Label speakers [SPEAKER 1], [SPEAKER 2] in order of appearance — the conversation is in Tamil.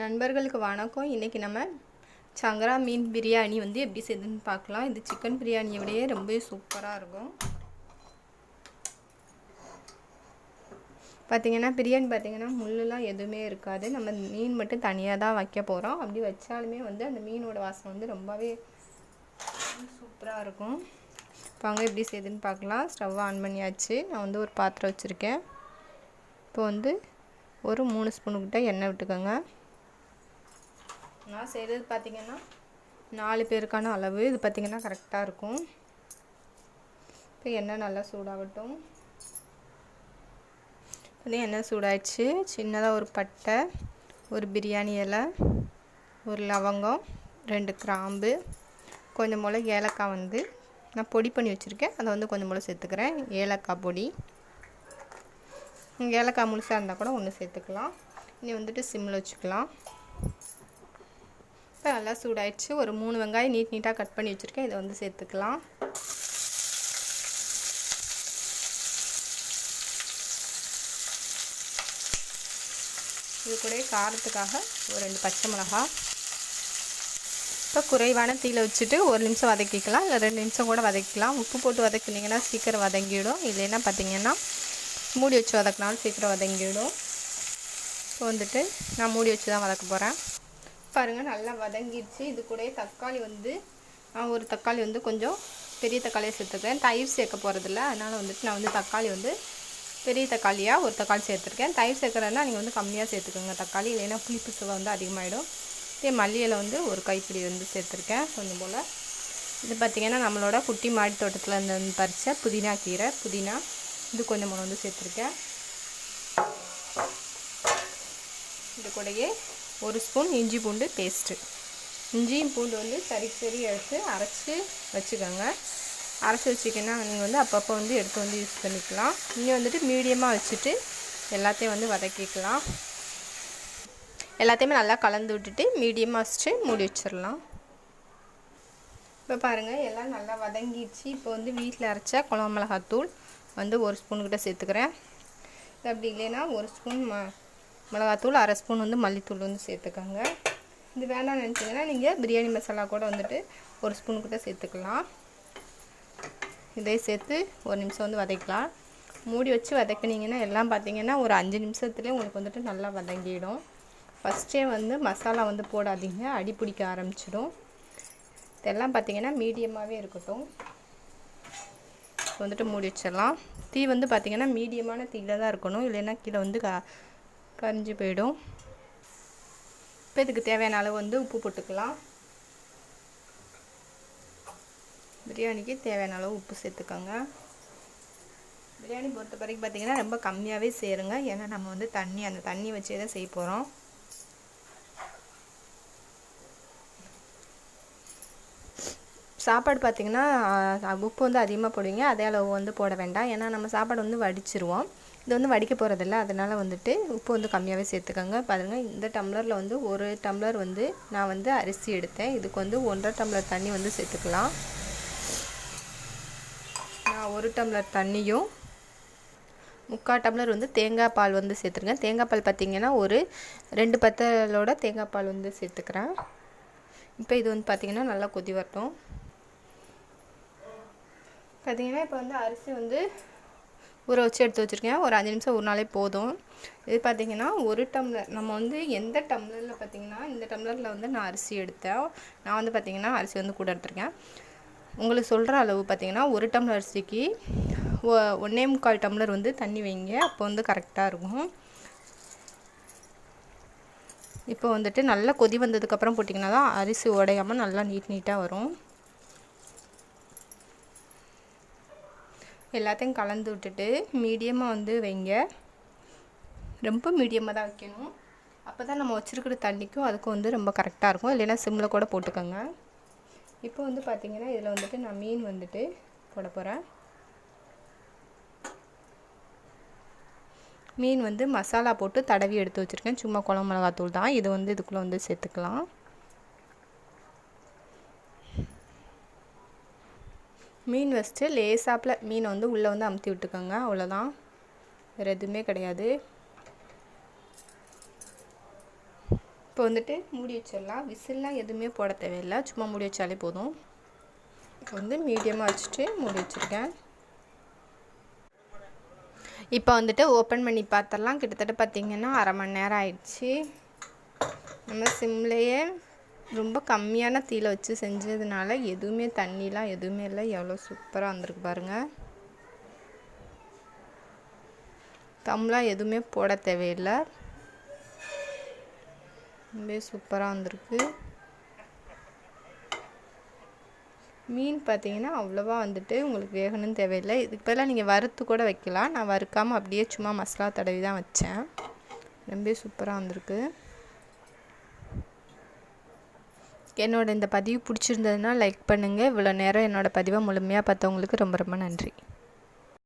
[SPEAKER 1] நண்பர்களுக்கு வணக்கம். இன்றைக்கி நம்ம சங்கரா மீன் பிரியாணி வந்து எப்படி செய்யுதுன்னு பார்க்கலாம். இது சிக்கன் பிரியாணியை விடையே ரொம்ப சூப்பராக இருக்கும். பார்த்திங்கன்னா பிரியாணி பார்த்திங்கன்னா முள்ளெலாம் எதுவுமே இருக்காது. நம்ம மீன் மட்டும் தனியாக தான் வைக்க போகிறோம் அப்படி வச்சாலுமே வந்து அந்த மீனோட வாசனை வந்து ரொம்பவே சூப்பராக இருக்கும். இப்போ அங்கே எப்படி செய்யுதுன்னு பார்க்கலாம். ஸ்டவ் ஆன் பண்ணியாச்சு. நான் வந்து ஒரு பாத்திரம் வச்சுருக்கேன். இப்போ வந்து ஒரு மூணு ஸ்பூனுக்கிட்ட எண்ணெய் விட்டுக்கோங்க. நான் செய்கிறது பார்த்திங்கன்னா நாலு பேருக்கான அளவு. இது பார்த்திங்கன்னா கரெக்டாக இருக்கும். இப்போ எண்ணெய் நல்லா சூடாகட்டும். இப்போ எண்ணெய் சூடாயிடுச்சு. சின்னதாக ஒரு பட்டை ஒரு பிரியாணி இலை ஒரு லவங்கம் ரெண்டு கிராம்பு கொஞ்சம் போல் ஏலக்காய் வந்து நான் பொடி பண்ணி வச்சுருக்கேன். அதை வந்து கொஞ்சம் போல் சேர்த்துக்கிறேன். ஏலக்காய் பொடி. ஏலக்காய் முழுசாக இருந்தால் கூட ஒன்று சேர்த்துக்கலாம். இனி வந்துட்டு சிம்மில் வச்சுக்கலாம். இப்போ நல்லா சூடாயிடுச்சு. ஒரு மூணு வெங்காயம் நீட் நீட்டாக கட் பண்ணி வச்சுருக்கேன். இதை வந்து சேர்த்துக்கலாம். இது கூட காரத்துக்காக ஒரு ரெண்டு பச்சை மிளகா. இப்போ குறைவான தீயில் வச்சுட்டு ஒரு நிமிஷம் வதக்கிக்கலாம். இல்லை ரெண்டு நிமிஷம் கூட வதக்கிக்கலாம். உப்பு போட்டு வதக்குனிங்கன்னா சீக்கிரம் வதங்கிவிடும் இல்லைன்னா பார்த்தீங்கன்னா மூடி வச்சு வதக்கினாலும் சீக்கிரம் வதங்கிவிடும் இப்போ வந்துட்டு நான் மூடி வச்சு தான் வதக்க போகிறேன் பாருங்கள் நல்லா வதங்கிடுச்சு. இது கூட தக்காளி வந்து நான் ஒரு தக்காளி வந்து கொஞ்சம் பெரிய தக்காளியாக சேர்த்துருக்கேன். தயிர் சேர்க்க போகிறதில்ல அதனால் வந்துட்டு நான் வந்து தக்காளி வந்து பெரிய தக்காளியாக ஒரு தக்காளி சேர்த்துருக்கேன். தயிர் சேர்க்குறதுனா நீங்கள் வந்து கம்மியாக சேர்த்துக்கோங்க. தக்காளி இல்லைன்னா புளிப்பு சுவை வந்து அதிகமாகிடும் இதே மல்லியில் வந்து ஒரு கைப்பிடி வந்து சேர்த்துருக்கேன். கொஞ்சம் போல். இது பார்த்திங்கன்னா நம்மளோட குட்டி மாடி தோட்டத்தில் இருந்து பறித்த புதினா கீரை புதினா இது கொஞ்சம் போல் வந்து சேர்த்துருக்கேன். இது கூடயே ஒரு ஸ்பூன் இஞ்சி பூண்டு பேஸ்ட்டு இஞ்சியும் பூண்டு வந்து சரி சரி எடுத்து அரைச்சி வச்சுக்கோங்க. அரைச்சி வச்சிங்கன்னா நீங்கள் வந்து அப்பப்போ வந்து எடுத்து வந்து யூஸ் பண்ணிக்கலாம். நீங்கள் வந்துட்டு மீடியமாக வச்சுட்டு எல்லாத்தையும் வந்து வதக்கிக்கலாம். எல்லாத்தையுமே நல்லா கலந்து விட்டுட்டு மீடியமாக வச்சுட்டு மூடி வச்சிடலாம். இப்போ பாருங்கள் எல்லாம் நல்லா வதங்கிடுச்சு. இப்போ வந்து வீட்டில் அரைச்ச குழம்பு மிளகாத்தூள் வந்து ஒரு ஸ்பூன்கிட்ட சேர்த்துக்கிறேன். அப்படி இல்லைன்னா ஒரு ஸ்பூன் ம மிளகாத்தூள் அரை ஸ்பூன் வந்து மல்லித்தூள் வந்து சேர்த்துக்கோங்க. இது வேணாம்னு நினச்சிங்கன்னா நீங்கள் பிரியாணி மசாலா கூட வந்துட்டு ஒரு ஸ்பூன் கூட சேர்த்துக்கலாம். இதே சேர்த்து ஒரு நிமிஷம் வந்து வதக்கலாம். மூடி வச்சு வதக்கினீங்கன்னா எல்லாம் பார்த்தீங்கன்னா ஒரு அஞ்சு நிமிஷத்துலேயே உங்களுக்கு வந்துட்டு நல்லா வதங்கிடும். ஃபஸ்ட்டே வந்து மசாலா வந்து போடாதீங்க. அடி பிடிக்க ஆரம்பிச்சிடும். இதெல்லாம் பார்த்தீங்கன்னா மீடியமாகவே இருக்கட்டும். வந்துட்டு மூடி வச்சிடலாம். தீ வந்து பார்த்திங்கன்னா மீடியமான தீயில் தான் இருக்கணும். இல்லைன்னா கீழே வந்து கரிஞ்சு போயிடும். இப்போ இதுக்கு தேவையான அளவு வந்து உப்பு போட்டுக்கலாம். பிரியாணிக்கு தேவையான அளவு உப்பு சேர்த்துக்கோங்க. பிரியாணி பொறுத்த வரைக்கும் பார்த்திங்கன்னா ரொம்ப கம்மியாகவே சேருங்க. ஏன்னா நம்ம வந்து தண்ணி அந்த தண்ணி வச்சே தான் செய்ய போகிறோம் சாப்பாடு பார்த்திங்கன்னா உப்பு வந்து அதிகமாக போடுவீங்க. அதே அளவு வந்து போட வேண்டாம். ஏன்னா நம்ம சாப்பாடு வந்து வடிச்சிருவோம். இது வந்து வடிக்க போகிறதில்ல அதனால் வந்துட்டு உப்பு வந்து கம்மியாகவே சேர்த்துக்கோங்க. பாருங்கள் இந்த டம்ளரில் வந்து ஒரு டம்ளர் வந்து நான் வந்து அரிசி எடுத்தேன். இதுக்கு வந்து ஒன்றரை டம்ளர் தண்ணி வந்து சேர்த்துக்கலாம். நான் ஒரு டம்ளர் தண்ணியும் முக்கால் டம்ளர் வந்து தேங்காய் பால் வந்து சேர்த்துருங்க தேங்காய் பால் பார்த்திங்கன்னா ஒரு ரெண்டு பத்தலோட தேங்காய் பால் வந்து சேர்த்துக்கிறேன். இப்போ இது வந்து பார்த்திங்கன்னா நல்லா கொதி வரட்டும். பார்த்திங்கன்னா இப்போ வந்து அரிசி வந்து ஊற வச்சு எடுத்து வச்சுருக்கேன். ஒரு அஞ்சு நிமிஷம் ஒரு நாளே போதும். இது பார்த்திங்கன்னா ஒரு டம்ளர். நம்ம வந்து எந்த டம்ளரில் பார்த்திங்கன்னா இந்த டம்ளரில் வந்து நான் அரிசி எடுத்தேன். நான் வந்து பார்த்திங்கன்னா அரிசி வந்து கூட எடுத்திருக்கேன். உங்களுக்கு சொல்கிற அளவு பார்த்திங்கன்னா ஒரு டம்ளர் அரிசிக்கு ஒன்றே முக்கால் டம்ளர் வந்து தண்ணி வைங்க. அப்போ வந்து கரெக்டாக இருக்கும். இப்போ வந்துட்டு நல்லா கொதி வந்ததுக்கப்புறம் போட்டிங்கன்னா தான் அரிசி உடையாமல் நல்லா நீட் நீட்டாக வரும். எல்லாத்தையும் கலந்து விட்டுட்டு மீடியமாக வந்து வைங்க. ரொம்ப மீடியமாக தான் வைக்கணும். அப்போ தான் நம்ம வச்சுருக்கிற தண்ணிக்கும் அதுக்கும் வந்து ரொம்ப கரெக்டாக இருக்கும். இல்லைன்னா சிம்மில் கூட போட்டுக்கோங்க. இப்போ வந்து பார்த்திங்கன்னா இதில் வந்துட்டு நான் மீன் வந்துட்டு போட போகிறேன் மீன் வந்து மசாலா போட்டு தடவி எடுத்து வச்சுருக்கேன். சும்மா குழம்பு மிளகாத்தூள் தான். இது வந்து இதுக்குள்ளே வந்து சேர்த்துக்கலாம். மீன் வச்சுட்டு லேசாப்பில் மீனை வந்து உள்ளே வந்து அமுத்தி விட்டுக்கோங்க. அவ்வளோதான். வேறு எதுவுமே கிடையாது. இப்போ வந்துட்டு மூடி வச்சிடலாம். விசில்லாம் எதுவுமே போட தேவையில்லை. சும்மா மூடி வச்சாலே போதும். இப்போ வந்து மீடியமாக வச்சுட்டு மூடி வச்சுருக்கேன். இப்போ வந்துட்டு ஓப்பன் பண்ணி பார்த்தலாம் கிட்டத்தட்ட பார்த்திங்கன்னா அரை மணி நேரம் ஆயிடுச்சு. நம்ம சிம்லேயே ரொம்ப கம்மியான தீயில் வச்சு செஞ்சதுனால எதுவுமே தண்ணிலாம் எதுவுமே இல்லை. எவ்வளோ சூப்பராக வந்திருக்கு பாருங்கள் தம்லாம் எதுவுமே போட தேவையில்லை. ரொம்பவே சூப்பராக வந்திருக்கு. மீன் பார்த்தீங்கன்னா அவ்வளோவா வந்துட்டு உங்களுக்கு வேகணும்னு தேவையில்லை. இதுக்கு பதிலாக நீங்கள் வறுத்து கூட வைக்கலாம். நான் வறுக்காமல் அப்படியே சும்மா மசாலா தடவி தான் வச்சேன். ரொம்பவே சூப்பராக வந்திருக்கு. என்னோட இந்த பதிவு பிடிச்சிருந்ததுன்னா லைக் பண்ணுங்கள் இவ்வளோ நேரம் என்னோடய பதிவை முழுமையாக பார்த்தவங்களுக்கு ரொம்ப ரொம்ப நன்றி.